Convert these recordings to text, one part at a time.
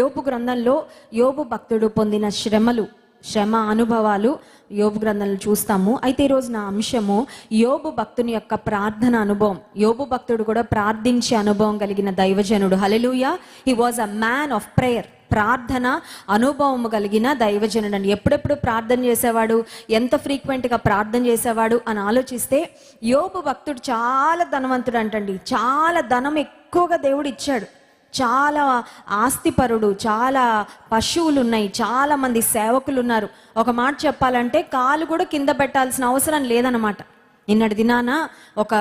యోబు గ్రంథంలో యోబు భక్తుడు పొందిన శ్రమలు శ్రమ అనుభవాలు యోబు గ్రంథాలను చూస్తాము. అయితే ఈరోజు నా అంశము యోబు భక్తుని యొక్క ప్రార్థన అనుభవం. యోబు భక్తుడు కూడా ప్రార్థించే అనుభవం కలిగిన దైవజనుడు. Hallelujah he was a man of prayer ప్రార్థన అనుభవం కలిగిన దైవజనుడు అని ఎప్పుడెప్పుడు ప్రార్థన చేసేవాడు? ఎంత ఫ్రీక్వెంట్గా ప్రార్థన చేసేవాడు అని ఆలోచిస్తే యోబు భక్తుడు చాలా ధనవంతుడు అంటండి. చాలా ధనం ఎక్కువగా దేవుడు ఇచ్చాడు. చాలా ఆస్తిపరుడు చాలా పశువులు ఉన్నాయి చాలా మంది సేవకులు ఉన్నారు ఒక మాట చెప్పాలంటే కాలు కూడా కింద పెట్టాల్సిన అవసరం లేదనమాట నిన్నటి దినాన ఒక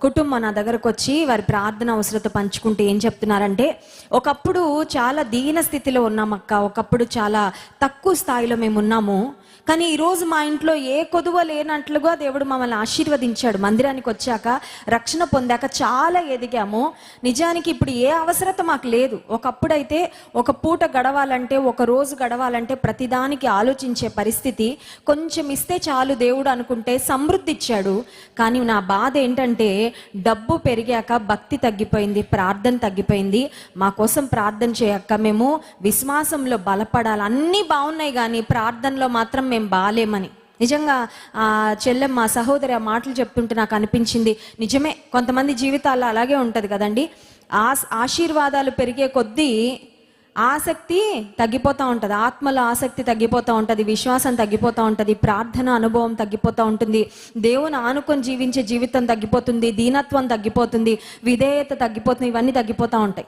కుటుంబం నా దగ్గరకు వచ్చి వారి ప్రార్థన అవసరత పంచుకుంటే ఏం చెప్తున్నారంటే ఒకప్పుడు చాలా దీన స్థితిలో ఉన్నామక్క ఒకప్పుడు చాలా తక్కువ స్థాయిలో మేము ఉన్నాము కానీ ఈరోజు మా ఇంట్లో ఏ కొదువ లేనట్లుగా దేవుడు మమ్మల్ని ఆశీర్వదించాడు. మందిరానికి వచ్చాక రక్షణ పొందాక చాలా ఎదిగాము. నిజానికి ఇప్పుడు ఏ అవసరత మాకు లేదు. ఒకప్పుడైతే ఒక పూట గడవాలంటే ఒక రోజు గడవాలంటే ప్రతిదానికి ఆలోచించే పరిస్థితి కొంచెం ఇస్తే చాలు దేవుడు అనుకుంటే సమృద్ధి ఇచ్చాడు కానీ నా బాధ ఏంటంటే డబ్బు పెరిగాక భక్తి తగ్గిపోయింది ప్రార్థన తగ్గిపోయింది. మా కోసం ప్రార్థన చేయక మేము విశ్వాసంలో బలపడాలి. అన్నీ బాగున్నాయి కానీ ప్రార్థనలో మాత్రం మేము బాలేమని. నిజంగా ఆ చెల్లెమ్మ సహోదరి ఆ మాటలు చెప్తుంటే నాకు అనిపించింది నిజమే కొంతమంది జీవితాల్లో అలాగే ఉంటుంది కదండి. ఆ ఆశీర్వాదాలు పెరిగే కొద్దీ ఆసక్తి తగ్గిపోతూ ఉంటుంది ఆత్మలో ఆసక్తి తగ్గిపోతూ ఉంటుంది విశ్వాసం తగ్గిపోతూ ఉంటుంది ప్రార్థన అనుభవం తగ్గిపోతూ ఉంటుంది దేవుని ఆనుకొని జీవించే జీవితం తగ్గిపోతుంది దీనత్వం తగ్గిపోతుంది విధేయత తగ్గిపోతుంది ఇవన్నీ తగ్గిపోతూ ఉంటాయి.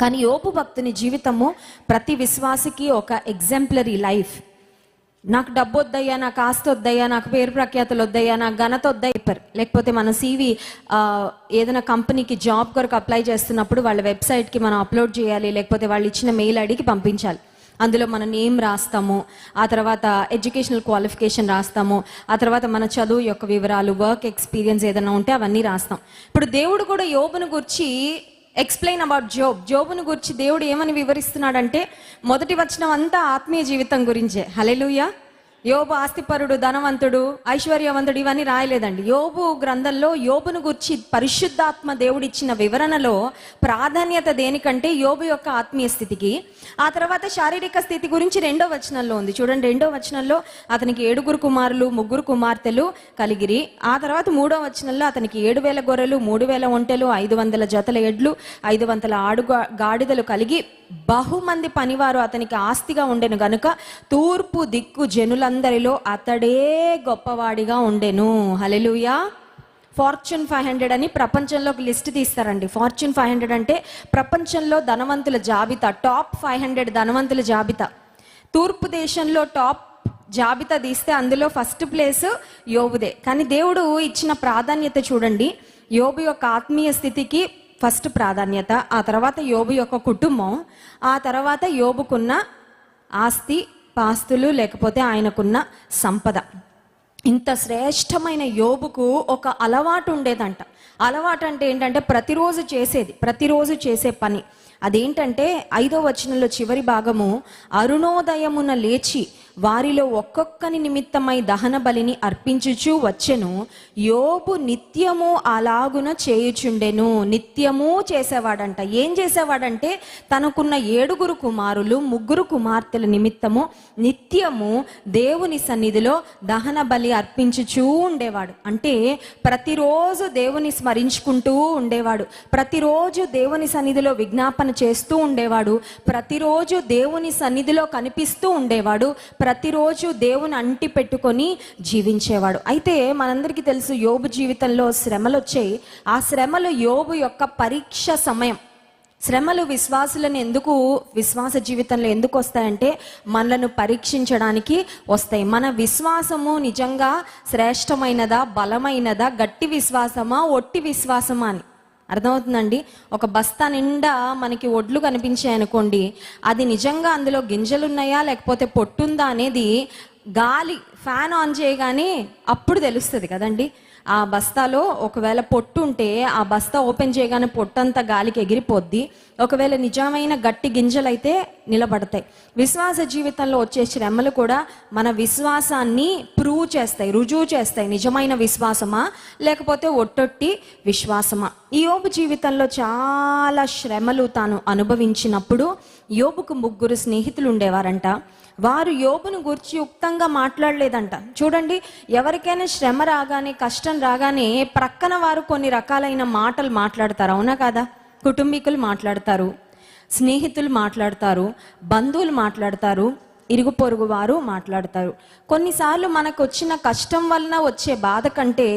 కానీ యోపు భక్తుని జీవితము ప్రతి విశ్వాసికి ఒక ఎగ్జాంపులరీ లైఫ్. నాకు డబ్బు వద్దయ్యా నాకు ఆస్తి వద్దయ్యా నాకు పేరు ప్రఖ్యాతులు వద్దయ్యా నాకు ఘనత వద్దయ్యారు లేకపోతే మన సీవీ ఏదైనా కంపెనీకి జాబ్ కొరకు అప్లై చేస్తున్నప్పుడు వాళ్ళ వెబ్సైట్కి మనం అప్లోడ్ చేయాలి లేకపోతే వాళ్ళు ఇచ్చిన మెయిల్ ఐడికి పంపించాలి. అందులో మన నేమ్ రాస్తాము ఆ తర్వాత ఎడ్యుకేషనల్ క్వాలిఫికేషన్ రాస్తాము ఆ తర్వాత మన చదువు యొక్క వివరాలు వర్క్ ఎక్స్పీరియన్స్ ఏదైనా ఉంటే అవన్నీ రాస్తాం. ఇప్పుడు దేవుడు కూడా యోబును గురించి ఎక్స్ప్లెయిన్ అబౌట్ జోబ్ జోబును గురించి దేవుడు ఏమని వివరిస్తున్నాడంటే మొదటి వచనం అంతా ఆత్మీయ జీవితం గురించే. హలెలుయా యోబు ఆస్తిపరుడు ధనవంతుడు ఐశ్వర్యవంతుడు ఇవన్నీ రాయలేదండి. యోబు గ్రంథంలో యోబును గురించి పరిశుద్ధాత్మ దేవుడిచ్చిన వివరణలో ప్రాధాన్యత దేనికంటే యోబు యొక్క ఆత్మీయ స్థితికి ఆ తర్వాత శారీరక స్థితి గురించి రెండో వచనంలో ఉంది. చూడండి రెండో వచనంలో అతనికి ఏడుగురు కుమారులు ముగ్గురు కుమార్తెలు కలిగిరి. ఆ తర్వాత మూడో వచనంలో అతనికి ఏడు వేల గొర్రెలు మూడు వేల ఒంటెలు ఐదు వందల జతల ఎడ్లు ఐదు వందల ఆడు గాడిదలు కలిగి బహుమంది పనివారు అతనికి ఆస్తిగా ఉండెను గనుక తూర్పు దిక్కు జనులందరిలో అతడే గొప్పవాడిగా ఉండెను. హలెలుయా ఫార్చ్యూన్ ఫైవ్ హండ్రెడ్ అని ప్రపంచంలో ఒక లిస్ట్ తీస్తారండి. ఫార్చ్యూన్ ఫైవ్ హండ్రెడ్ అంటే ప్రపంచంలో ధనవంతుల జాబితా టాప్ ఫైవ్ హండ్రెడ్ ధనవంతుల జాబితా. తూర్పు దేశంలో టాప్ జాబితా తీస్తే అందులో ఫస్ట్ ప్లేస్ యోబుదే. కానీ దేవుడు ఇచ్చిన ప్రాధాన్యత చూడండి. యోబు యొక్క ఆత్మీయ స్థితికి ఫస్ట్ ప్రాధాన్యత ఆ తర్వాత యోబు యొక్క కుటుంబం ఆ తర్వాత యోబుకున్న ఆస్తి పాస్తులు లేకపోతే ఆయనకున్న సంపద. ఇంత శ్రేష్టమైన యోబుకు ఒక అలవాటు ఉండేదంట. అలవాటు అంటే ఏంటంటే ప్రతిరోజు చేసేది ప్రతిరోజు చేసే పని. అదేంటంటే ఐదో వచనంలో చివరి భాగము అరుణోదయమున లేచి వారిలో ఒక్కొక్కని నిమిత్తమై దహన బలిని అర్పించుచూ వచ్చెను. యోబు నిత్యము అలాగున చేయుచుండెను. నిత్యము చేసేవాడంట. ఏం చేసేవాడంటే తనకున్న ఏడుగురు కుమారులు ముగ్గురు కుమార్తెల నిమిత్తము నిత్యము దేవుని సన్నిధిలో దహన బలి అర్పించుచూ ఉండేవాడు. అంటే ప్రతిరోజు దేవుని స్మరించుకుంటూ ఉండేవాడు. ప్రతిరోజు దేవుని సన్నిధిలో విజ్ఞాపన చేస్తూ ఉండేవాడు. ప్రతిరోజు దేవుని సన్నిధిలో కనిపిస్తూ ఉండేవాడు. ప్రతిరోజు దేవుని అంటి పెట్టుకొని జీవించేవాడు. అయితే మనందరికీ తెలుసు యోబు జీవితంలో శ్రమలు వచ్చాయి. ఆ శ్రమలు యోబు యొక్క పరీక్ష సమయం. శ్రమలు విశ్వాసులను ఎందుకు విశ్వాస జీవితంలో ఎందుకు వస్తాయంటే మనలను పరీక్షించడానికి వస్తాయి. మన విశ్వాసము నిజంగా శ్రేష్టమైనదా బలమైనదా గట్టి విశ్వాసమా ఒట్టి విశ్వాసమా అని. అర్థమవుతుందండి? ఒక బస్తా నిండా మనకి ఒడ్లు కనిపించాయి అనుకోండి అది నిజంగా అందులో గింజలు ఉన్నాయా లేకపోతే పొట్టుందా అనేది గాలి ఫ్యాన్ ఆన్ చేయగానే అప్పుడు తెలుస్తుంది కదండి. ఆ బస్తాలో ఒకవేళ పొట్టు ఉంటే ఆ బస్తా ఓపెన్ చేయగానే పొట్టంతా గాలికి ఎగిరిపోద్ది. ఒకవేళ నిజమైన గట్టి గింజలైతే నిలబడతాయి. విశ్వాస జీవితంలో వచ్చే శ్రమలు కూడా మన విశ్వాసాన్ని ప్రూవ్ చేస్తాయి రుజువు చేస్తాయి. నిజమైన విశ్వాసమా? లేకపోతే ఒట్టొట్టి విశ్వాసమా? ఈ యోబు జీవితంలో చాలా శ్రమలు తాను అనుభవించినప్పుడు యోబుకు ముగ్గురు స్నేహితులు ఉండేవారంట. వారు యోబును గురించి యుక్తంగా మాట్లాడలేదంట. చూడండి ఎవరికైనా శ్రమ రాగానే కష్టం రాగానే ప్రక్కన వారు కొన్ని రకాలైన మాటలు మాట్లాడతారు. అవునా కదా? కుటుంబీకులు మాట్లాడతారు స్నేహితులు మాట్లాడతారు బంధువులు మాట్లాడతారు ఇరుగు పొరుగు వారు మాట్లాడతారు. కొన్నిసార్లు మనకు వచ్చిన కష్టం వలన వచ్చే బాధ కంటే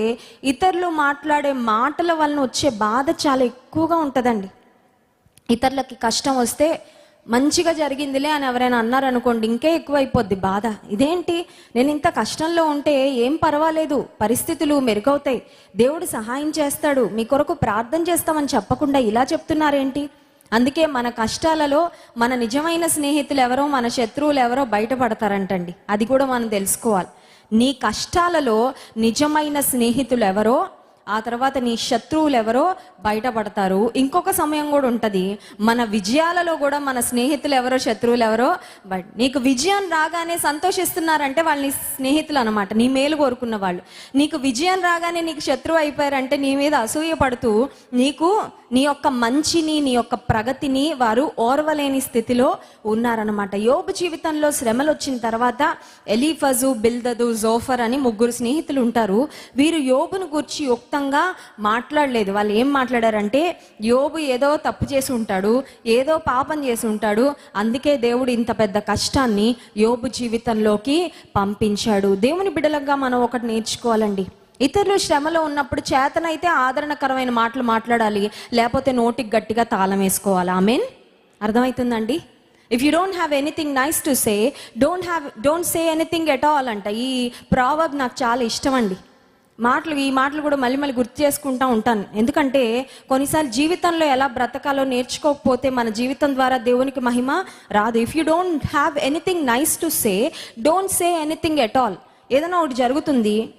ఇతరులు మాట్లాడే మాటల వలన వచ్చే బాధ చాలా ఎక్కువగా ఉంటుందండి. ఇతరులకి కష్టం వస్తే మంచిగా జరిగిందిలే అని ఎవరైనా అన్నారనుకోండి ఇంకే ఎక్కువైపోద్ది బాధ. ఇదేంటి? నేను ఇంత కష్టంలో ఉంటే ఏం పర్వాలేదు. పరిస్థితులు మెరుగవుతాయి. దేవుడు సహాయం చేస్తాడు. మీ కొరకు ప్రార్థన చేస్తామని చెప్పకుండా ఇలా చెప్తున్నారేంటి? అందుకే మన కష్టాలలో మన నిజమైన స్నేహితులు ఎవరో మన శత్రువులు ఎవరో బయటపడతారంటండి. అది కూడా మనం తెలుసుకోవాలి. నీ కష్టాలలో నిజమైన స్నేహితులు ఎవరో ఆ తర్వాత నీ శత్రువులు ఎవరో బయటపడతారు. ఇంకొక సమయం కూడా ఉంటుంది. మన విజయాలలో కూడా మన స్నేహితులు ఎవరో శత్రువులు ఎవరో బట్ నీకు విజయం రాగానే సంతోషిస్తున్నారంటే వాళ్ళు నీ స్నేహితులు అనమాట నీ మేలు కోరుకున్న వాళ్ళు. నీకు విజయం రాగానే నీకు శత్రువు అయిపోయారంటే నీ మీద అసూయ పడుతూ నీకు నీ యొక్క మంచిని నీ యొక్క ప్రగతిని వారు ఓర్వలేని స్థితిలో ఉన్నారనమాట యోబు జీవితంలో శ్రమలు వచ్చిన తర్వాత ఎలీఫజు బిల్దదు జోఫర్ అని ముగ్గురు స్నేహితులు ఉంటారు. వీరు యోబును గురించి యుక్తంగా మాట్లాడలేదు. వాళ్ళు ఏం మాట్లాడారంటే యోబు ఏదో తప్పు చేసి ఉంటాడు ఏదో పాపం చేసి ఉంటాడు అందుకే దేవుడు ఇంత పెద్ద కష్టాన్ని యోబు జీవితంలోకి పంపించాడు. దేవుని బిడలంగా మనం ఒకటి నేర్చుకోవాలండి. ఇతరులు శ్రమలో ఉన్నప్పుడు చేతనైతే ఆదరణకరమైన మాటలు మాట్లాడాలి లేకపోతే నోటికి గట్టిగా తాళం వేసుకోవాలి. ఆమెన్ అర్థమవుతుందండి? If you don't have anything nice to say don't have don't say anything at all అంట. ఈ ప్రావర్బ్ నాకు చాలా ఇష్టం అండి మాటలు ఈ మాటలు కూడా మళ్ళీ మళ్ళీ గుర్తు చేసుకుంటా ఉంటాను. ఎందుకంటే కొన్నిసార్లు జీవితంలో ఎలా బ్రతకాలో నేర్చుకోకపోతే మన జీవితం ద్వారా దేవునికి మహిమ రాదు. If you don't have anything nice to say don't say anything at all ఏదైనా ఒకటి జరుగుతుంది.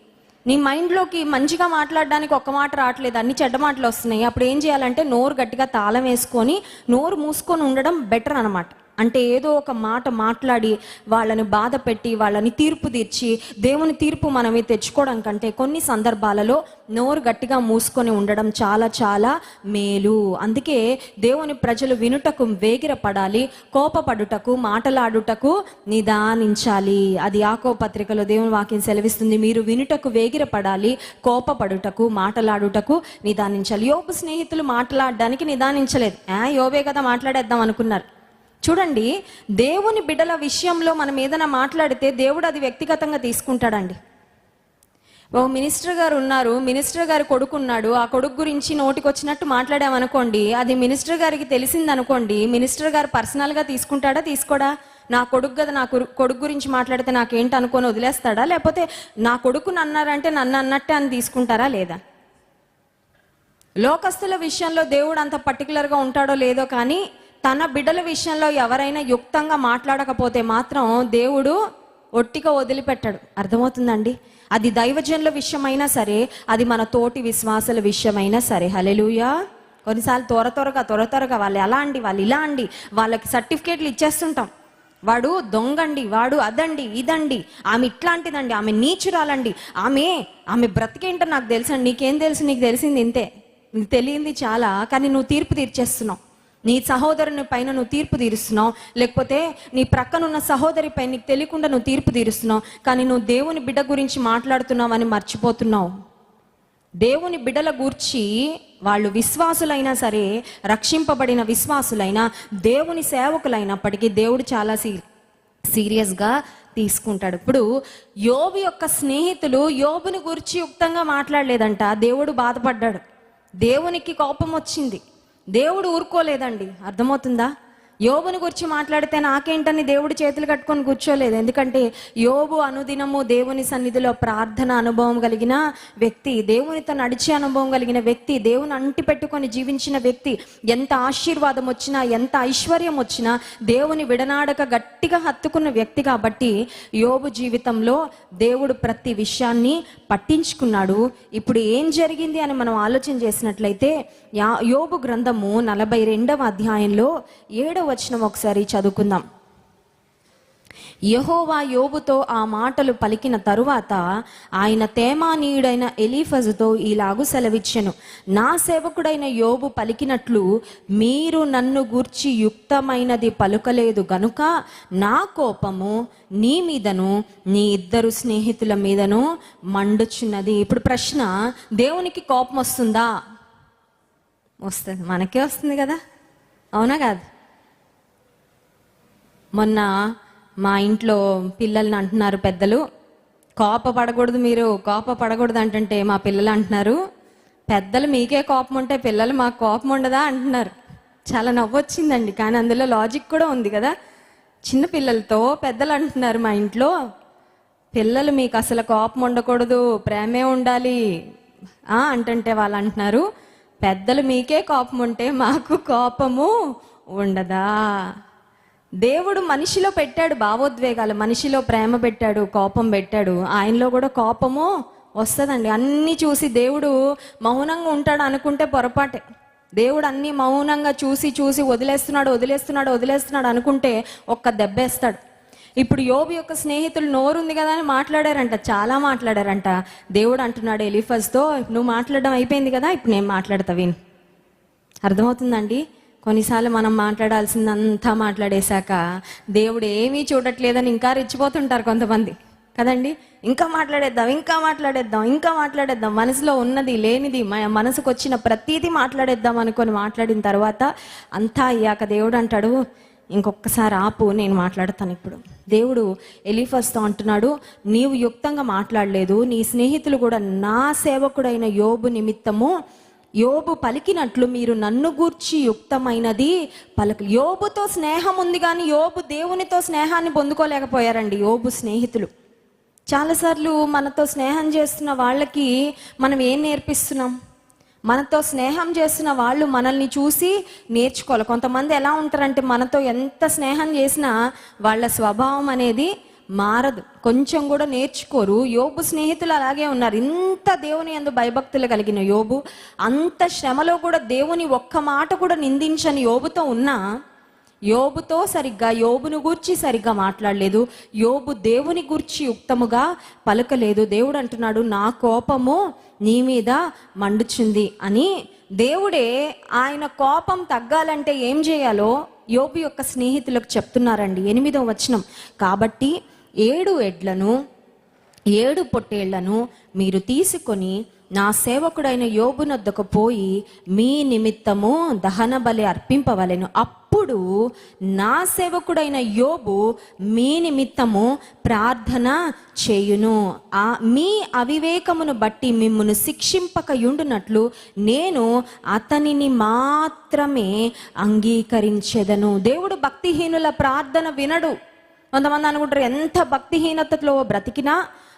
నీ మైండ్లోకి మంచిగా మాట్లాడడానికి ఒక్క మాట రావట్లేదు అన్ని చెడ్డ మాటలు వస్తున్నాయి. అప్పుడు ఏం చేయాలంటే నోరు గట్టిగా తాళం వేసుకొని నోరు మూసుకొని ఉండడం బెటర్ అనమాట అంటే ఏదో ఒక మాట మాట్లాడి వాళ్ళని బాధ పెట్టి వాళ్ళని తీర్పు తీర్చి దేవుని తీర్పు మనమే తెచ్చుకోవడం కంటే కొన్ని సందర్భాలలో నోరు గట్టిగా మూసుకొని ఉండడం చాలా చాలా మేలు. అందుకే దేవుని ప్రజలు వినుటకు వేగిరపడాలి కోపపడుటకు మాటలాడుటకు నిదానించాలి. అది ఆకో పత్రికలో దేవుని వాక్యం సెలవిస్తుంది. మీరు వినుటకు వేగిరపడాలి కోపపడుటకు మాటలాడుటకు నిదానించాలి. యోపు స్నేహితులు మాట్లాడడానికి నిదానించలేదు. యోబే కదా మాట్లాడేద్దాం అనుకున్నారు. చూడండి దేవుని బిడ్డల విషయంలో మనం ఏదైనా మాట్లాడితే దేవుడు అది వ్యక్తిగతంగా తీసుకుంటాడండి. ఓ మినిస్టర్ గారు ఉన్నారు మినిస్టర్ గారు కొడుకున్నాడు ఆ కొడుకు గురించి నోటికి వచ్చినట్టు మాట్లాడామనుకోండి అది మినిస్టర్ గారికి తెలిసిందనుకోండి మినిస్టర్ గారు పర్సనల్గా తీసుకుంటాడా తీసుకోడా? నా కొడుకు కదా నా కొడుకు గురించి మాట్లాడితే నాకేంటి అనుకొని వదిలేస్తాడా? లేకపోతే నా కొడుకుని అన్నారంటే నన్ను అన్నట్టే అని తీసుకుంటారా లేదా? లోకస్తుల విషయంలో దేవుడు అంత పర్టికులర్గా ఉంటాడో లేదో కానీ తన బిడ్డల విషయంలో ఎవరైనా యుక్తంగా మాట్లాడకపోతే మాత్రం దేవుడు ఒట్టిగా వదిలిపెట్టాడు. అర్థమవుతుందండి? అది దైవజనుల విషయమైనా సరే అది మన తోటి విశ్వాసుల విషయమైనా సరే. హలెలుయా కొన్నిసార్లు త్వర త్వరగా త్వర త్వరగా వాళ్ళు ఎలా అండి వాళ్ళు ఇలా అండి వాళ్ళకి సర్టిఫికేట్లు ఇచ్చేస్తుంటాం. వాడు దొంగండి వాడు అదండి ఇదండి ఆమె ఇట్లాంటిదండి ఆమె నీచురాలండి ఆమె ఆమె బ్రతికేంటో నాకు తెలుసండి నీకేం తెలుసు నీకు తెలిసింది ఇంతే. నీకు తెలియంది చాలా కానీ నువ్వు తీర్పు తీర్చేస్తున్నావు. నీ సహోదరుని పైన నువ్వు తీర్పు తీరుస్తున్నావు. లేకపోతే నీ ప్రక్కనున్న సహోదరి పైన నీకు తెలియకుండా నువ్వు తీర్పు తీరుస్తున్నావు. కానీ నువ్వు దేవుని బిడ్డ గురించి మాట్లాడుతున్నావని మర్చిపోతున్నావు. దేవుని బిడ్డల గూర్చి వాళ్ళు విశ్వాసులైనా సరే రక్షింపబడిన విశ్వాసులైనా దేవుని సేవకులైనప్పటికీ దేవుడు చాలా సీ సీరియస్గా తీసుకుంటాడు. ఇప్పుడు యోబు యొక్క స్నేహితులు యోబుని గురించి యుక్తంగా మాట్లాడలేదంట. దేవుడు బాధపడ్డాడు. దేవునికి కోపం వచ్చింది దేవుడు ఊరుకోలేదండి. అర్థమవుతుందా? యోబుని గురించి మాట్లాడితే నాకేంటని దేవుడి చేతులు కట్టుకొని కూర్చోలేదు. ఎందుకంటే యోబు అనుదినము దేవుని సన్నిధిలో ప్రార్థన అనుభవం కలిగిన వ్యక్తి దేవునితో నడిచే అనుభవం కలిగిన వ్యక్తి దేవుని అంటి పెట్టుకొని జీవించిన వ్యక్తి ఎంత ఆశీర్వాదం వచ్చినా ఎంత ఐశ్వర్యం వచ్చినా దేవుని విడనాడక గట్టిగా హత్తుకున్న వ్యక్తి కాబట్టి యోబు జీవితంలో దేవుడు ప్రతి విషయాన్ని పట్టించుకున్నాడు. ఇప్పుడు ఏం జరిగింది అని మనం ఆలోచన చేసినట్లయితే యా యోబు గ్రంథము నలభై రెండవ అధ్యాయంలో ఏడవ వచనం ఒకసారి చదువుకుందాం. యహోవా యోబుతో ఆ మాటలు పలికిన తరువాత ఆయన తేమానీయుడైన ఎలీఫజుతో ఇలాగు సెలవిచ్చెను. నా సేవకుడైన యోబు పలికినట్లు మీరు నన్ను గూర్చి యుక్తమైనది పలుకలేదు గనుక నా కోపము నీ మీదను నీ ఇద్దరు స్నేహితుల మీదను మండుచున్నది. ఇప్పుడు ప్రశ్న దేవునికి కోపం వస్తుందా వస్తుంది. మనకే వస్తుంది కదా? అవునా కాదు? మొన్న మా ఇంట్లో పిల్లల్ని అంటున్నారు పెద్దలు. కోప పడకూడదు మీరు కోప పడకూడదు అంటుంటే మా పిల్లలు అంటున్నారు. పెద్దలు మీకే కోపం ఉంటే పిల్లలు మాకు కోపం ఉండదా అంటున్నారు. చాలా నవ్వొచ్చిందండి కానీ అందులో లాజిక్ కూడా ఉంది కదా. చిన్న పిల్లలతో పెద్దలు అంటున్నారు మా ఇంట్లో. పిల్లలు మీకు అసలు కోపం ఉండకూడదు ప్రేమే ఉండాలి అంటుంటే వాళ్ళు అంటున్నారు. పెద్దలు మీకే కోపం ఉంటే మాకు కోపము ఉండదా? దేవుడు మనిషిలో పెట్టాడు భావోద్వేగాలు మనిషిలో ప్రేమ పెట్టాడు కోపం పెట్టాడు. ఆయనలో కూడా కోపము వస్తుందండి. అన్నీ చూసి దేవుడు మౌనంగా ఉంటాడు అనుకుంటే పొరపాటే. దేవుడు అన్ని మౌనంగా చూసి చూసి వదిలేస్తున్నాడు వదిలేస్తున్నాడు వదిలేస్తున్నాడు అనుకుంటే ఒక్క దెబ్బేస్తాడు. ఇప్పుడు యోబు యొక్క స్నేహితులు నోరుంది కదా అని మాట్లాడారంట చాలా మాట్లాడారంట. దేవుడు అంటున్నాడు ఎలిఫస్తో నువ్వు మాట్లాడడం అయిపోయింది కదా ఇప్పుడు నేను మాట్లాడతా విను. అర్థమవుతుందండి కొన్నిసార్లు మనం మాట్లాడాల్సిందంతా మాట్లాడేశాక దేవుడు ఏమీ చూడట్లేదని ఇంకా రెచ్చిపోతుంటారు కొంతమంది. కదండి? ఇంకా మాట్లాడేద్దాం ఇంకా మాట్లాడేద్దాం ఇంకా మాట్లాడేద్దాం. మనసులో ఉన్నది లేనిది మనసుకు వచ్చిన ప్రతీది మాట్లాడేద్దాం అనుకొని మాట్లాడిన తర్వాత అంతా అయ్యాక దేవుడు అంటాడు ఇంకొకసారి ఆపు నేను మాట్లాడతాను ఇప్పుడు. దేవుడు ఎలిఫస్తో అంటున్నాడు నీవు యుక్తంగా మాట్లాడలేదు నీ స్నేహితులు కూడా నా సేవకుడైన యోబు నిమిత్తము యోబు పలికినట్లు మీరు నన్ను గూర్చి యుక్తమైనది పలక యోబుతో స్నేహం ఉంది కానీ యోబు దేవునితో స్నేహాన్ని పొందుకోలేకపోయారండి యోబు స్నేహితులు. చాలాసార్లు మనతో స్నేహం చేస్తున్న వాళ్ళకి మనం ఏం నేర్పిస్తున్నాం? మనతో స్నేహం చేస్తున్న వాళ్ళు మనల్ని చూసి నేర్చుకోవాలి. కొంతమంది ఎలా ఉంటారంటే మనతో ఎంత స్నేహం చేసినా వాళ్ళ స్వభావం అనేది మారదు. కొంచెం కూడా నేర్చుకోరు. యోబు స్నేహితులు అలాగే ఉన్నారు. ఇంత దేవుని అందు భయభక్తులు కలిగిన యోబు అంత శ్రమలో కూడా దేవుని ఒక్క మాట కూడా నిందించని యోబుతో ఉన్నా యోబుతో సరిగ్గా యోబును గూర్చి సరిగ్గా మాట్లాడలేదు. యోబు దేవుని గూర్చి ఉక్తముగా పలకలేదు. దేవుడు అంటున్నాడు నా కోపము నీ మీద మండుచుంది అని దేవుడే ఆయన కోపం తగ్గాలంటే ఏం చేయాలో యోబు యొక్క స్నేహితులకు చెప్తున్నారండి. ఎనిమిదో వచనం. కాబట్టి ఏడు ఎడ్లను ఏడు పొట్టేళ్ళను మీరు తీసుకొని నా సేవకుడైన యోగునొద్దకు పోయి మీ నిమిత్తము దహన బలి అర్పింపవలెను. అప్పుడు నా సేవకుడైన యోబు మీ నిమిత్తము ప్రార్థన చేయును. ఆ మీ అవివేకమును బట్టి మిమ్మును శిక్షింపకయుండునట్లు నేను అతనిని మాత్రమే అంగీకరించెదను. దేవుడు భక్తిహీనుల ప్రార్థన వినడు. కొంతమంది అనుకుంటారు ఎంత భక్తిహీనతలో బ్రతికినా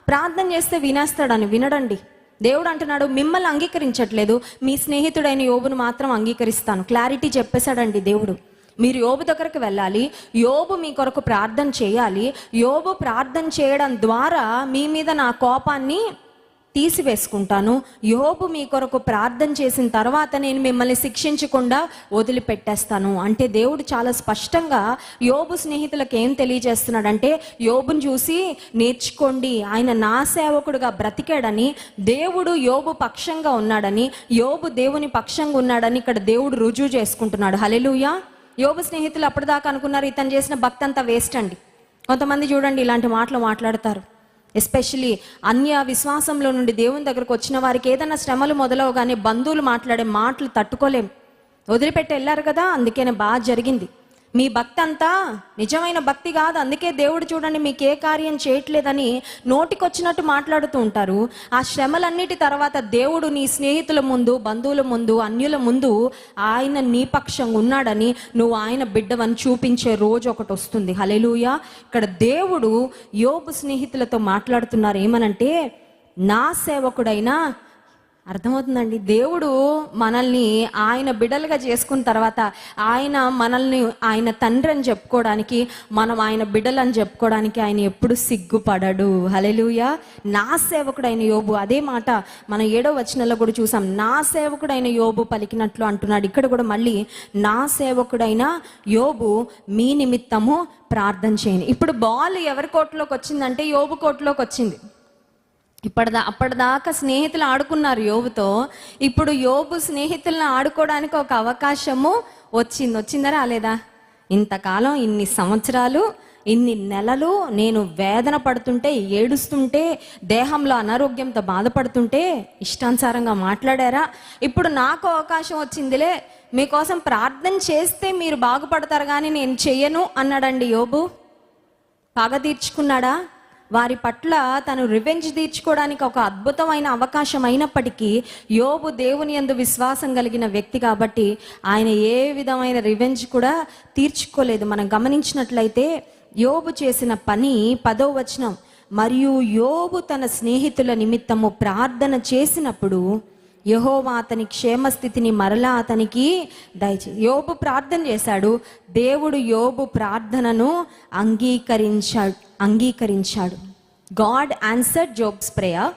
ప్రార్థన చేస్తే వినేస్తాడని వినడండి. దేవుడు అంటున్నాడు మిమ్మల్ని అంగీకరించట్లేదు. మీ స్నేహితుడైన యోబును మాత్రం అంగీకరిస్తాను. క్లారిటీ చెప్పేశాడండి దేవుడు. మీరు యోబు దగ్గరకు వెళ్ళాలి యోబు మీ కొరకు ప్రార్థన చేయాలి యోబు ప్రార్థన చేయడం ద్వారా మీ మీద నా కోపాన్ని తీసివేసుకుంటాను. యోబు మీ కొరకు ప్రార్థన చేసిన తర్వాత నేను మిమ్మల్ని శిక్షించకుండా వదిలిపెట్టేస్తాను. అంటే దేవుడు చాలా స్పష్టంగా యోబు స్నేహితులకు ఏం తెలియజేస్తున్నాడంటే యోబును చూసి నేర్చుకోండి ఆయన నా సేవకుడుగా బ్రతికాడని దేవుడు యోబు పక్షంగా ఉన్నాడని యోబు దేవుని పక్షంగా ఉన్నాడని ఇక్కడ దేవుడు రుజువు చేసుకుంటున్నాడు. హలెలుయా యోబు స్నేహితులు అప్పటిదాకా అనుకున్నారు ఇతను చేసిన భక్తి అంతా వేస్ట్ అండి. కొంతమంది చూడండి ఇలాంటి మాటలు మాట్లాడతారు. ఎస్పెషలీ అన్య విశ్వాసంలో నుండి దేవుని దగ్గరకు వచ్చిన వారికి ఏదైనా శ్రమలు మొదలవగానే బంధువులు మాట్లాడే మాటలు తట్టుకోలేం. వదిలిపెట్టి వెళ్ళారు కదా అందుకనే బాగా జరిగింది. మీ భక్తి అంతా నిజమైన భక్తి కాదు అందుకే దేవుడు చూడండి మీకు ఏ కార్యం చేయట్లేదని నోటికొచ్చినట్టు మాట్లాడుతూ ఉంటారు. ఆ శ్రమలన్నిటి తర్వాత దేవుడు నీ స్నేహితుల ముందు బంధువుల ముందు అన్యుల ముందు ఆయన నీ పక్షంగా ఉన్నాడని నువ్వు ఆయన బిడ్డవని చూపించే రోజు ఒకటి వస్తుంది. హలెలుయ ఇక్కడ దేవుడు యోబు స్నేహితులతో మాట్లాడుతున్నారు. ఏమనంటే నా సేవకుడైనా అర్థమవుతుందండి? దేవుడు మనల్ని ఆయన బిడలుగా చేసుకున్న తర్వాత ఆయన మనల్ని ఆయన తండ్రి అని చెప్పుకోవడానికి మనం ఆయన బిడ్డలు అని చెప్పుకోవడానికి ఆయన ఎప్పుడు సిగ్గుపడడు. హలెలుయ నా సేవకుడైన యోబు అదే మాట మనం ఏడో వచనంలో కూడా చూసాం. నా సేవకుడైన యోబు పలికినట్లు అంటున్నాడు. ఇక్కడ కూడా మళ్ళీ నా సేవకుడైన యోబు మీ నిమిత్తము ప్రార్థన చేయను ఇప్పుడు బాల్ ఎవరి కోట్లోకి వచ్చిందంటే యోబు కోట్లోకి వచ్చింది. ఇప్పటిదా అప్పటిదాకా స్నేహితులు ఆడుకున్నారు యోబుతో. ఇప్పుడు యోబు స్నేహితులను ఆడుకోవడానికి ఒక అవకాశము వచ్చింది. వచ్చిందా రాలేదా? ఇంతకాలం ఇన్ని సంవత్సరాలు ఇన్ని నెలలు నేను వేదన పడుతుంటే ఏడుస్తుంటే దేహంలో అనారోగ్యంతో బాధపడుతుంటే ఇష్టానుసారంగా మాట్లాడారా? ఇప్పుడు నాకు అవకాశం వచ్చిందిలే. మీకోసం ప్రార్థన చేస్తే మీరు బాగుపడతారు కానీ నేను చెయ్యను అన్నాడండి యోబు. పగ తీర్చుకున్నాడా? వారి పట్ల తను రివెంజ్ తీర్చుకోవడానికి ఒక అద్భుతమైన అవకాశం అయినప్పటికీ యోబు దేవుని యందు విశ్వాసం కలిగిన వ్యక్తి కాబట్టి ఆయన ఏ విధమైన రివెంజ్ కూడా తీర్చుకోలేదు. మనం గమనించినట్లయితే యోబు చేసిన పని పదో వచనం మరియు యోబు తన స్నేహితుల నిమిత్తము ప్రార్థన చేసినప్పుడు యహోవా అతని క్షేమస్థితిని మరలా అతనికి దయచే యోబు ప్రార్థన చేశాడు. దేవుడు యోబు ప్రార్థనను అంగీకరించాడు అంగీకరించాడు. God answered Job's prayer.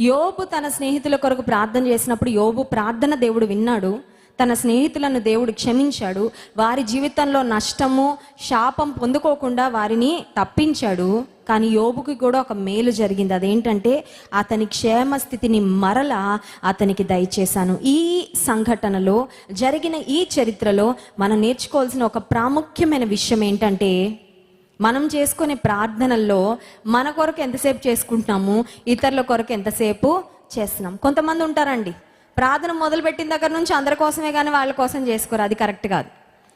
యోబు తన స్నేహితుల కొరకు ప్రార్థన చేసినప్పుడు యోబు ప్రార్థన దేవుడు విన్నాడు. తన స్నేహితులను దేవుడు క్షమించాడు. వారి జీవితంలో నష్టము శాపం పొందుకోకుండా వారిని తప్పించాడు. కానీ యోబుకి కూడా ఒక మేలు జరిగింది. అదేంటంటే అతని క్షేమ స్థితిని మరలా అతనికి దయచేశాను. ఈ సంఘటనలో జరిగిన ఈ చరిత్రలో మనం నేర్చుకోవాల్సిన ఒక ప్రాముఖ్యమైన విషయం ఏంటంటే మనం చేసుకునే ప్రార్థనల్లో మన కొరకు ఎంతసేపు చేసుకుంటున్నాము ఇతరుల కొరకు ఎంతసేపు చేస్తున్నాం. కొంతమంది ఉంటారండి ప్రార్థన మొదలుపెట్టిన దగ్గర నుంచి అందరి కోసమే కానీ వాళ్ళ కోసం చేసుకోరు? అది కరెక్ట్ కాదు.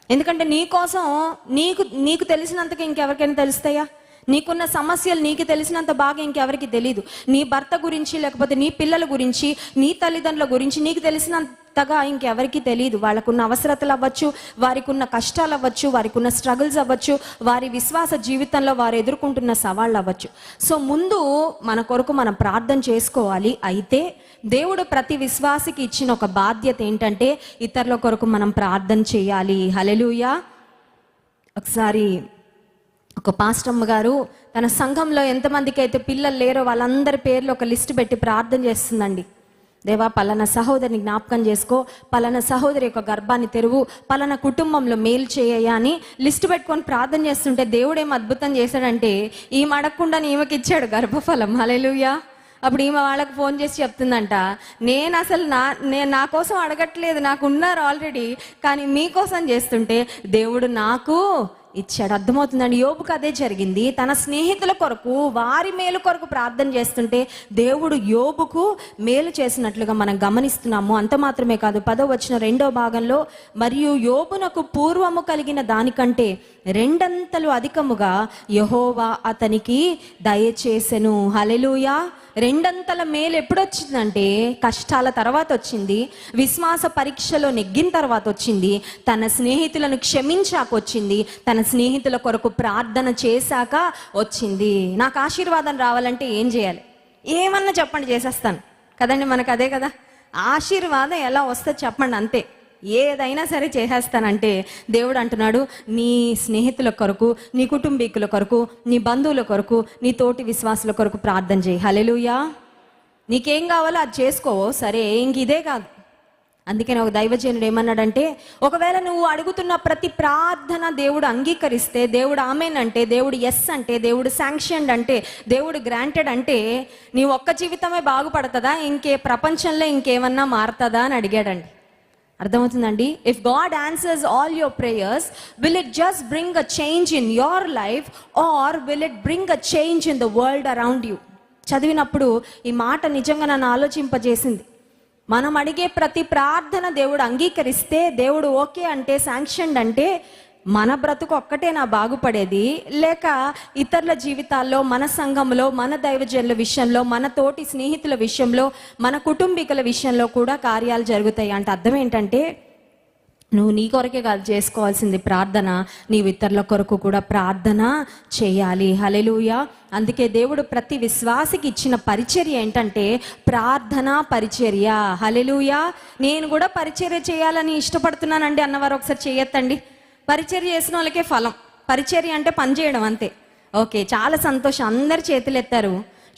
ఎందుకంటే నీ కోసం నీకు నీకు తెలిసినంతగా ఇంకెవరికైనా తెలుస్తాయా? నీకున్న సమస్యలు నీకు తెలిసినంత బాగా ఇంకెవరికి తెలియదు నీ భర్త గురించి లేకపోతే నీ పిల్లల గురించి నీ తల్లిదండ్రుల గురించి నీకు తెలిసినంత కొత్తగా ఇంకెవరికి తెలియదు వాళ్ళకున్న అవసరతలు అవ్వచ్చు వారికి ఉన్న కష్టాలు అవ్వచ్చు వారికి ఉన్న స్ట్రగుల్స్ అవ్వచ్చు వారి విశ్వాస జీవితంలో వారు ఎదుర్కొంటున్న సవాళ్ళు అవ్వచ్చు. సో ముందు మన కొరకు మనం ప్రార్థన చేసుకోవాలి. అయితే దేవుడు ప్రతి విశ్వాసికి ఇచ్చిన ఒక బాధ్యత ఏంటంటే ఇతరుల కొరకు మనం ప్రార్థన చేయాలి. హలెలుయా ఒకసారి ఒక పాస్టమ్మ గారు తన సంఘంలో ఎంతమందికి అయితే పిల్లలు లేరో వాళ్ళందరి పేర్లు ఒక లిస్ట్ పెట్టి ప్రార్థన చేస్తుందండి. దేవా పలానా సహోదరిని జ్ఞాపకం చేసుకో. పలానా సహోదరి యొక్క గర్భాన్ని తెరువు. పలానా కుటుంబంలో మేలు చేయయ్యా అని లిస్ట్ పెట్టుకొని ప్రార్థన చేస్తుంటే దేవుడు ఏం అద్భుతం చేశాడంటే ఈమె అడగకుండా ఈమెకి ఇచ్చాడు గర్భఫలం. హలెలుయా అప్పుడు ఈమె వాళ్ళకి ఫోన్ చేసి చెప్తుందంట నేను అసలు నా నేను నా కోసం అడగట్లేదు. నాకు ఉన్నారు ఆల్రెడీ. కానీ మీకోసం చేస్తుంటే దేవుడు నాకు ఇచ్చాడు. అర్థమవుతుందండి? యోబుకు అదే జరిగింది. తన స్నేహితుల కొరకు వారి మేలు కొరకు ప్రార్థన చేస్తుంటే దేవుడు యోబుకు మేలు చేసినట్లుగా మనం గమనిస్తున్నాము. అంత మాత్రమే కాదు పదో వచ్చిన రెండో భాగంలో మరియు యోబునకు పూర్వము కలిగిన దానికంటే రెండంతలు అధికముగా యహోవా అతనికి దయచేసెను. హలెలుయా రెండంతల మేలు ఎప్పుడు వచ్చిందంటే కష్టాల తర్వాత వచ్చింది విశ్వాస పరీక్షలో నెగ్గిన తర్వాత వచ్చింది తన స్నేహితులను క్షమించాక వచ్చింది తన స్నేహితుల కొరకు ప్రార్థన చేశాక వచ్చింది. నాకు ఆశీర్వాదం రావాలంటే ఏం చేయాలి? ఏమన్నా చెప్పండి చేసేస్తాను. కదండి మనకు అదే కదా. ఆశీర్వాదం ఎలా వస్తే చెప్పండి అంతే. ఏదైనా సరే చేసేస్తానంటే దేవుడు అంటున్నాడు నీ స్నేహితుల కొరకు నీ కుటుంబీకుల కొరకు నీ బంధువుల కొరకు నీ తోటి విశ్వాసుల కొరకు ప్రార్థన చేయి. హలెలుయా నీకేం కావాలో అది చేసుకో. సరే ఇంక ఇదే కాదు. అందుకని ఒక దైవజనుడు ఏమన్నాడంటే ఒకవేళ నువ్వు అడుగుతున్న ప్రతి ప్రార్థన దేవుడు అంగీకరిస్తే దేవుడు ఆమెనంటే దేవుడు ఎస్ అంటే దేవుడు శాంక్షన్ అంటే దేవుడు గ్రాంటెడ్ అంటే నీ ఒక్క జీవితమే బాగుపడుతుందా? ఇంకే ప్రపంచంలో ఇంకేమన్నా మారుతుందా? అని అడిగాడండి. అర్థమవుతుందండి? If God answers all your prayers will it just bring a change in your life or will it bring a change in the world around you చదివినప్పుడు ఈ మాట నిజంగా నన్ను ఆలోచింపజేసింది. మనం అడిగే ప్రతి ప్రార్థన దేవుడు అంగీకరిస్తే దేవుడు ఓకే అంటే శాంక్షన్ అంటే మన బ్రతుకు ఒక్కటే నా బాగుపడేది? లేక ఇతరుల జీవితాల్లో మన సంఘంలో మన దైవజనుల విషయంలో మన తోటి స్నేహితుల విషయంలో మన కుటుంబీకుల విషయంలో కూడా కార్యాలు జరుగుతాయి అంటే అర్థం ఏంటంటే నువ్వు నీ కొరకే కాదు చేసుకోవాల్సింది ప్రార్థన నీవు ఇతరుల కొరకు కూడా ప్రార్థన చేయాలి. హలెలుయ అందుకే దేవుడు ప్రతి విశ్వాసికి ఇచ్చిన పరిచర్య ఏంటంటే ప్రార్థన పరిచర్య. హలెలుయ నేను కూడా పరిచర్య చేయాలని ఇష్టపడుతున్నానండి. అన్నవారు ఒకసారి చేయొద్దండి. పరిచర్య చేసిన వాళ్ళకే ఫలం. పరిచర్య అంటే పని చేయడం అంతే. ఓకే చాలా సంతోషం. అందరు చేతులు ఎత్తారు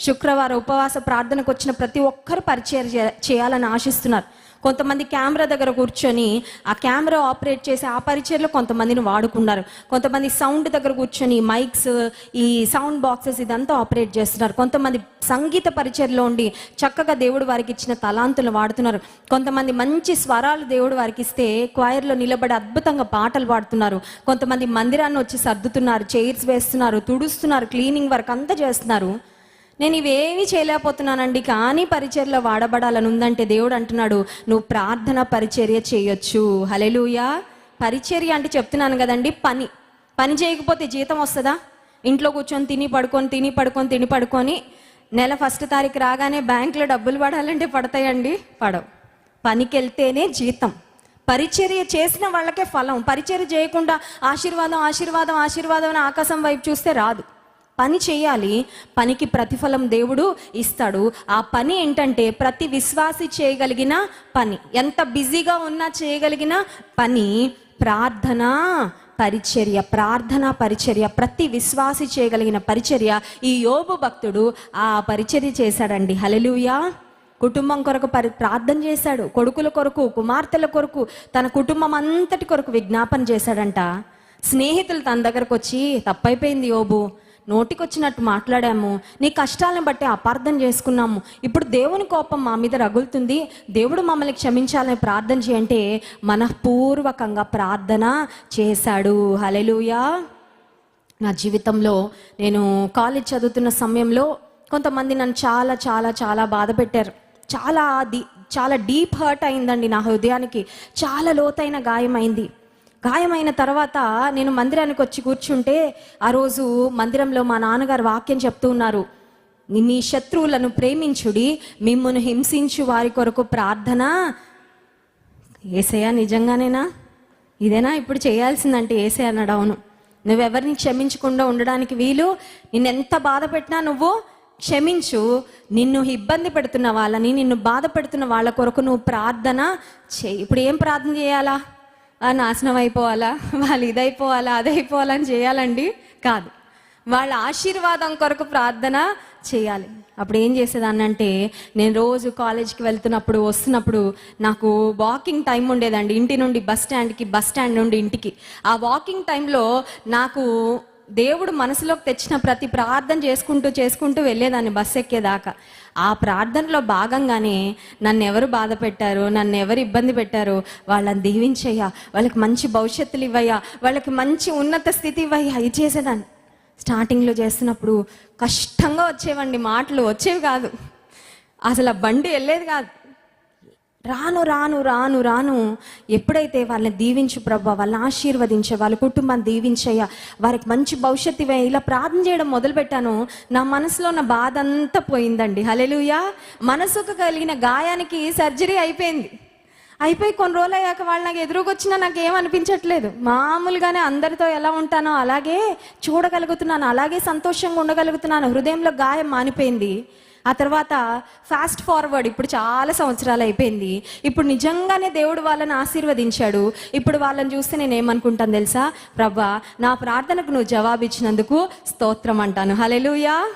శుక్రవారం ఉపవాస ప్రార్థనకు వచ్చిన ప్రతి ఒక్కరు పరిచయం చేయాలని ఆశిస్తున్నారు. కొంతమంది కెమెరా దగ్గర కూర్చొని ఆ కెమెరా ఆపరేట్ చేసి ఆ పరిచయలో కొంతమందిని వాడుకున్నారు. కొంతమంది సౌండ్ దగ్గర కూర్చొని మైక్స్ ఈ సౌండ్ బాక్సెస్ ఇదంతా ఆపరేట్ చేస్తున్నారు. కొంతమంది సంగీత పరిచయలో ఉండి చక్కగా దేవుడు వారికి ఇచ్చిన తలాంతులు వాడుతున్నారు. కొంతమంది మంచి స్వరాలు దేవుడు వారికి ఇస్తే క్వైర్లో నిలబడి అద్భుతంగా పాటలు పాడుతున్నారు. కొంతమంది మందిరాన్ని వచ్చి సర్దుతున్నారు చైర్స్ వేస్తున్నారు తుడుస్తున్నారు క్లీనింగ్ వర్క్ అంతా చేస్తున్నారు. నేను ఇవేమీ చేయలేకపోతున్నానండి కానీ పరిచర్లో వాడబడాలని ఉందంటే దేవుడు అంటున్నాడు నువ్వు ప్రార్థన పరిచర్య చేయొచ్చు. హలెలుయా పరిచర్య అంటే చెప్తున్నాను కదండి పని. పని చేయకపోతే జీతం వస్తుందా? ఇంట్లో కూర్చొని తిని పడుకొని తిని పడుకొని తిని పడుకొని నెల ఫస్ట్ తారీఖు రాగానే బ్యాంకులో డబ్బులు పడాలంటే పడతాయండి? పడవు. పనికి వెళ్తేనే జీతం. పరిచర్య చేసిన వాళ్ళకే ఫలం. పరిచర్య చేయకుండా ఆశీర్వాదం ఆశీర్వాదం ఆశీర్వాదం అని ఆకాశం వైపు చూస్తే రాదు. పని చేయాలి పనికి ప్రతిఫలం దేవుడు ఇస్తాడు. ఆ పని ఏంటంటే ప్రతి విశ్వాసి చేయగలిగిన పని. ఎంత బిజీగా ఉన్నా చేయగలిగిన పని. ప్రార్థన పరిచర్య ప్రార్థన పరిచర్య ప్రతి విశ్వాసి చేయగలిగిన పరిచర్య. ఈ యోబు భక్తుడు ఆ పరిచర్య చేశాడండి. హలలుయా కుటుంబం కొరకు పరి ప్రార్థన చేశాడు. కొడుకుల కొరకు కుమార్తెల కొరకు తన కుటుంబం అంతటి కొరకు విజ్ఞాపన చేశాడంట. స్నేహితులు తన దగ్గరకు వచ్చి తప్పైపోయింది యోబు. నోటికొచ్చినట్టు మాట్లాడాము. నీ కష్టాలను బట్టి అపార్థం చేసుకున్నాము. ఇప్పుడు దేవుని కోపం మా మీద రగులుతుంది. దేవుడు మమ్మల్ని క్షమించాలని ప్రార్థన చేయంటే మనఃపూర్వకంగా ప్రార్థన చేశాడు. హలెలుయా నా జీవితంలో నేను కాలేజ్ చదువుతున్న సమయంలో కొంతమంది నన్ను చాలా చాలా చాలా బాధ పెట్టారు. చాలా చాలా డీప్ హర్ట్ అయిందండి నా హృదయానికి. చాలా లోతైన గాయమైంది. గాయమైన తర్వాత నేను మందిరానికి వచ్చి కూర్చుంటే ఆ రోజు మందిరంలో మా నాన్నగారు వాక్యం చెప్తూ ఉన్నారు. నీ శత్రువులను ప్రేమించుడి మిమ్మల్ని హింసించు వారి కొరకు ప్రార్థన? ఏసయ్యా నిజంగానేనా? ఇదేనా? ఇప్పుడు చేయాల్సిందంటే ఏసే అన్నాడు. అవును. నువ్వెవరిని క్షమించకుండా ఉండడానికి వీలు? నిన్నెంత బాధ పెట్టినా నువ్వు? క్షమించు. నిన్ను ఇబ్బంది పెడుతున్న వాళ్ళని నిన్ను బాధ పెడుతున్న వాళ్ళ కొరకు నువ్వు ప్రార్థన? చేయి. ఇప్పుడు ఏం ప్రార్థన చేయాలా? నాశనం అయిపోవాలా? వాళ్ళు ఇదైపోవాలా అదైపోవాలా అని చేయాలండి? కాదు. వాళ్ళ ఆశీర్వాదం కొరకు ప్రార్థన చేయాలి. అప్పుడు ఏం చేసేదాన్ని అంటే నేను రోజు కాలేజ్కి వెళ్తున్నప్పుడు వస్తున్నప్పుడు నాకు వాకింగ్ టైం ఉండేదండి. ఇంటి నుండి బస్ స్టాండ్కి బస్ స్టాండ్ నుండి ఇంటికి. ఆ వాకింగ్ టైంలో నాకు దేవుడు మనసులోకి తెచ్చిన ప్రతి ప్రార్థన చేసుకుంటూ చేసుకుంటూ వెళ్ళేదాన్ని బస్ ఎక్కేదాకా. ఆ ప్రార్థనలో భాగంగానే నన్ను ఎవరు బాధ పెట్టారు నన్ను ఎవరు ఇబ్బంది పెట్టారు వాళ్ళని దీవించయ్యా వాళ్ళకి మంచి భవిష్యత్తులు ఇవ్వయ్యా వాళ్ళకి మంచి ఉన్నత స్థితి ఇవ్వయ్యా ఇది చేసేదాన్ని. స్టార్టింగ్లో చేస్తున్నప్పుడు కష్టంగా వచ్చేవండి మాటలు వచ్చేవి కాదు. అసలు ఆ బండి వెళ్ళేది కాదు. రాను రాను రాను రాను. ఎప్పుడైతే వాళ్ళని దీవించు ప్రభా వాళ్ళని ఆశీర్వదించే వాళ్ళ కుటుంబాన్ని దీవించయ్యా వారికి మంచి భవిష్యత్తు ఇవ్వ ఇలా ప్రార్థన చేయడం మొదలుపెట్టాను. నా మనసులో ఉన్న బాధ అంతా పోయిందండి. హలెలుయా మనసుకు కలిగిన గాయానికి సర్జరీ అయిపోయింది. అయిపోయి కొన్ని రోజులు అయ్యాక వాళ్ళు నాకు ఎదురుకొచ్చినా నాకు ఏమనిపించట్లేదు మామూలుగానే అందరితో ఎలా ఉంటానో అలాగే చూడగలుగుతున్నాను అలాగే సంతోషంగా ఉండగలుగుతున్నాను. హృదయంలో గాయం మానిపోయింది. ఆ తర్వాత ఫాస్ట్ ఫార్వర్డ్ ఇప్పుడు చాలా సంవత్సరాలు అయిపోయింది. ఇప్పుడు నిజంగానే దేవుడు వాళ్ళని ఆశీర్వదించాడు. ఇప్పుడు వాళ్ళని చూస్తే నేను ఏమనుకుంటాను తెలుసా? ప్రభా నా ప్రార్థనకు నువ్వు జవాబిచ్చినందుకు స్తోత్రం అంటాను. హలెలుయా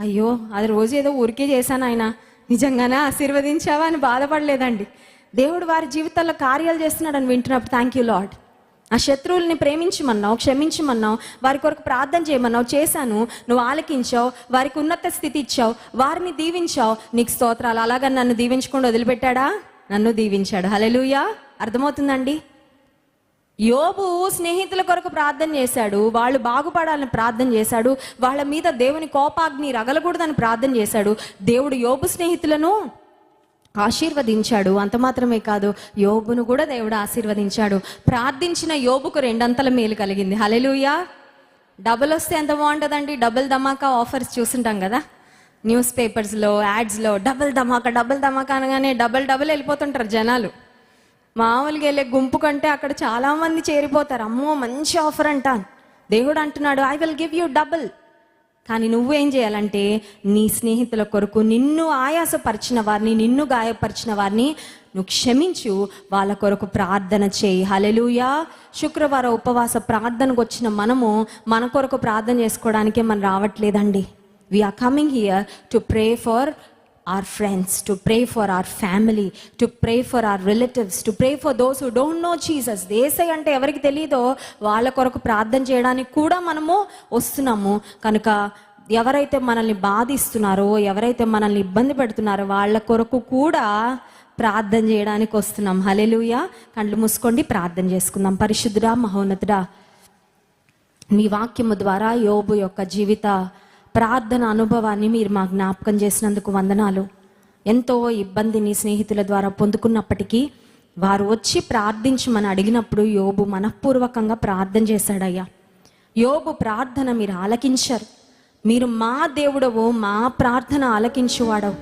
అయ్యో అది రోజు ఏదో ఊరికే చేశాను ఆయన. నిజంగానే ఆశీర్వదించావా అని బాధపడలేదండి. దేవుడు వారి జీవితాల్లో కార్యాలు చేస్తున్నాడని వింటున్నప్పుడు థ్యాంక్ యూ లాడ్ ఆ శత్రువుల్ని ప్రేమించమన్నావు క్షమించమన్నావు వారి కొరకు ప్రార్థన చేయమన్నావు చేశాను నువ్వు ఆలకించావు వారికి ఉన్నత స్థితి ఇచ్చావు వారిని దీవించావు. నీకు స్తోత్రాలు. అలాగా నన్ను దీవించకుండా వదిలిపెట్టాడా? నన్ను దీవించాడు. హలెలుయా అర్థమవుతుందండి? యోబు స్నేహితుల కొరకు ప్రార్థన చేశాడు. వాళ్ళు బాగుపడాలని ప్రార్థన చేశాడు. వాళ్ళ మీద దేవుని కోపాగ్ని రగలకూడదని ప్రార్థన చేశాడు. దేవుడు యోబు స్నేహితులను ఆశీర్వదించాడు. అంత మాత్రమే కాదు యోబును కూడా దేవుడు ఆశీర్వదించాడు. ప్రార్థించిన యోబుకు రెండంతల మేలు కలిగింది. హలెలుయా డబుల్ వస్తే ఎంత బాగుంటుందండి? డబుల్ ధమాకా ఆఫర్స్ చూసుంటాం కదా? న్యూస్ పేపర్స్లో యాడ్స్లో డబుల్ ధమాకా డబుల్ ధమాకా అనగానే డబుల్ డబుల్ వెళ్ళిపోతుంటారు జనాలు. మామూలుగా వెళ్ళే గుంపు కంటే అక్కడ చాలామంది చేరిపోతారు. అమ్మో మంచి ఆఫర్ అంటాను. దేవుడు అంటున్నాడు I will give you double కానీ నువ్వేం చేయాలంటే నీ స్నేహితుల కొరకు నిన్ను ఆయాసపరిచిన వారిని నిన్ను గాయపరిచిన వారిని నువ్వు క్షమించు. వాళ్ళ కొరకు ప్రార్థన చేయి. హలెలుయా శుక్రవారం ఉపవాస ప్రార్థనకు వచ్చిన మనము మన కొరకు ప్రార్థన చేసుకోవడానికే మనం రావట్లేదండి. We're coming here to pray for our friends, to pray for our family, to pray for our relatives, to pray for those who don't know Jesus. దేశై అంటే ఎవరికి తెలియదో వాళ్ళ కొరకు ప్రార్థన చేయడానికి కూడా మనము వస్తున్నాము. కనుక ఎవరైతే మనల్ని బాధిస్తున్నారో ఎవరైతే మనల్ని ఇబ్బంది పెడుతున్నారో వాళ్ళ కొరకు కూడా ప్రార్థన చేయడానికి వస్తున్నాం. హలెలుయ కండ్లు మూసుకోండి ప్రార్థన చేసుకుందాం. పరిశుద్ధుడా మహోన్నతుడా మీ వాక్యము ద్వారా యోబు యొక్క జీవిత ప్రార్థన అనుభవాన్ని మీరు మా జ్ఞాపకం చేసినందుకు వందనాలు. ఎంతో ఇబ్బందిని స్నేహితుల ద్వారా పొందుకున్నప్పటికీ వారు వచ్చి ప్రార్థించమని అడిగినప్పుడు యోబు మనఃపూర్వకంగా ప్రార్థన చేశాడయ్యా. యోబు ప్రార్థన మీరు ఆలకించారు. మీరు మా దేవుడవు మా ప్రార్థన ఆలకించువాడవు.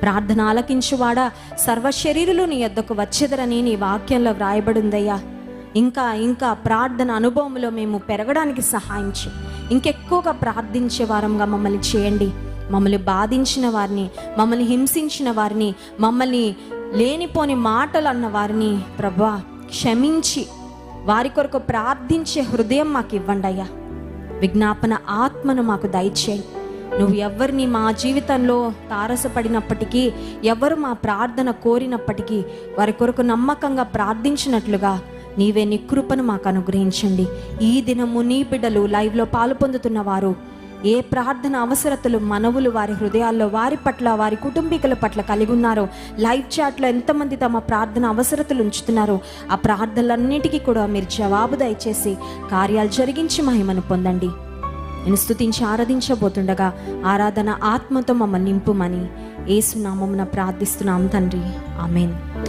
ప్రార్థన ఆలకించువాడా? సర్వశరీరులు నీ యొద్దకు వచ్చెదరని నీ వాక్యంలో వ్రాయబడిందయ్యా. ఇంకా ఇంకా ప్రార్థన అనుభవంలో మేము పెరగడానికి సహాయం చేయి ఇంకెక్కువగా ప్రార్థించే వారంగా మమ్మల్ని చేయండి. మమ్మల్ని బాధించిన వారిని మమ్మల్ని హింసించిన వారిని మమ్మల్ని లేనిపోని మాటలు అన్న వారిని ప్రభా క్షమించి వారి కొరకు ప్రార్థించే హృదయం మాకు ఇవ్వండి అయ్యా. విజ్ఞాపన ఆత్మను మాకు దయచేయి. నువ్వు ఎవరిని మా జీవితంలో తారసపడినప్పటికీ ఎవరు మా ప్రార్థన కోరినప్పటికీ వారి కొరకు నమ్మకంగా ప్రార్థించినట్లుగా నీవే నీ కృపను మాకు అనుగ్రహించండి. ఈ దినము నీ బిడ్డలు లైవ్లో పాలు పొందుతున్న వారు ఏ ప్రార్థన అవసరతలు మనవులు వారి హృదయాల్లో వారి పట్ల వారి కుటుంబీకుల పట్ల కలిగి ఉన్నారో లైవ్ చాట్లో ఎంతమంది తమ ప్రార్థన అవసరతలు ఉంచుతున్నారో ఆ ప్రార్థనలన్నిటికీ కూడా మీరు జవాబు దయచేసి కార్యాలు జరిగించి మహిమను పొందండి. నేను స్థుతించి ఆరాధించబోతుండగా ఆరాధన ఆత్మతో మమ్మల్ని నింపుమని ఏసునామమున ప్రార్థిస్తున్నాం తండ్రి. ఆమెన్.